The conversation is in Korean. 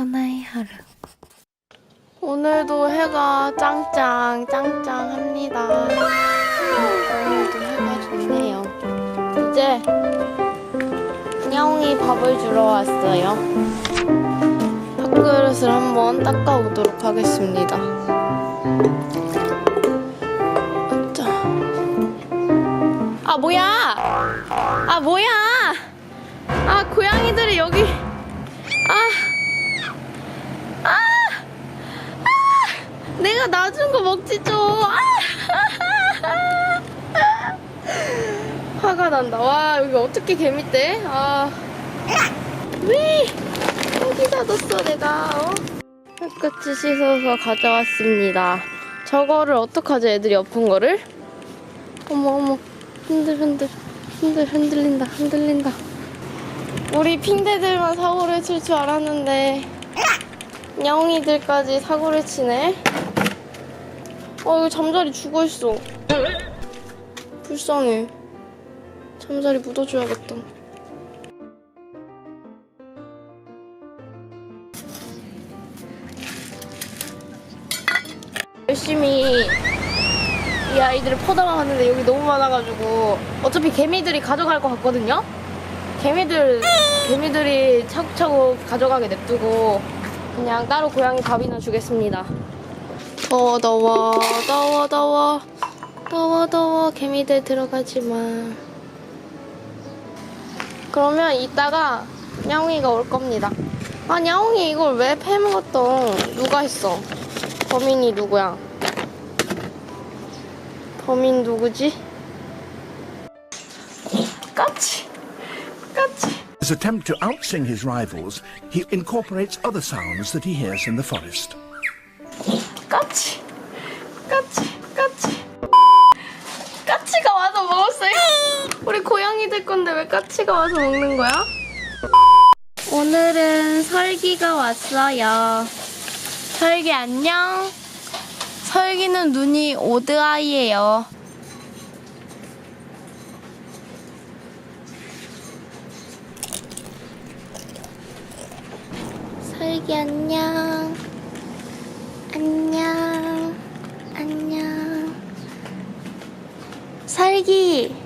하나의 하루. 오늘도 해가 짱짱 짱짱합니다. 오늘도 해가 좋네요. 이제 냐옹이 밥을 주러 왔어요. 밥그릇을 한번 닦아오도록 하겠습니다. 자. 아 뭐야? 아 뭐야? 아 고양이들이 여기 아 아! 내가 놔준 거 먹지 좀. 아! 화가 난다. 와 여기 어떻게 개밌대? 아. 왜? 여기다 뒀어 내가. 어? 깨끗이 씻어서 가져왔습니다. 저거를 어떡하지 애들이 엎은 거를? 어머 어머 흔들 흔들 흔들 흔들린다 흔들린다. 우리 핑대들만 사고를 칠 줄 알았는데 냥이들까지 사고를 치네. 어, 이거 잠자리 죽어 있어. 불쌍해. 잠자리 묻어줘야겠다. 열심히 이 아이들을 퍼담아봤는데 여기 너무 많아가지고 어차피 개미들이 가져갈 것 같거든요. 개미들 개미들이 차곡차곡 가져가게 냅두고 그냥 따로 고양이 밥이나 주겠습니다. 더워 더워 더워 더워 더워 더워 개미들 들어가지 마. 그러면 이따가 냐옹이가 올 겁니다. 아 냐옹이 이걸 왜 패먹었던 누가 했어? 범인이 누구야? 범인 누구지? 까치 까치 his attempt to outsing his rivals, he incorporates other sounds that he hears in the forest. 까치. 까치 까치. 까치가 와서 먹었어요? 우리 고양이들 건데 왜 까치가 와서 먹는 거야? 오늘은 설기가 왔어요. 설기 안녕. 설기는 눈이 오드아이예요. 설기 안녕 안녕. 안녕. 살기.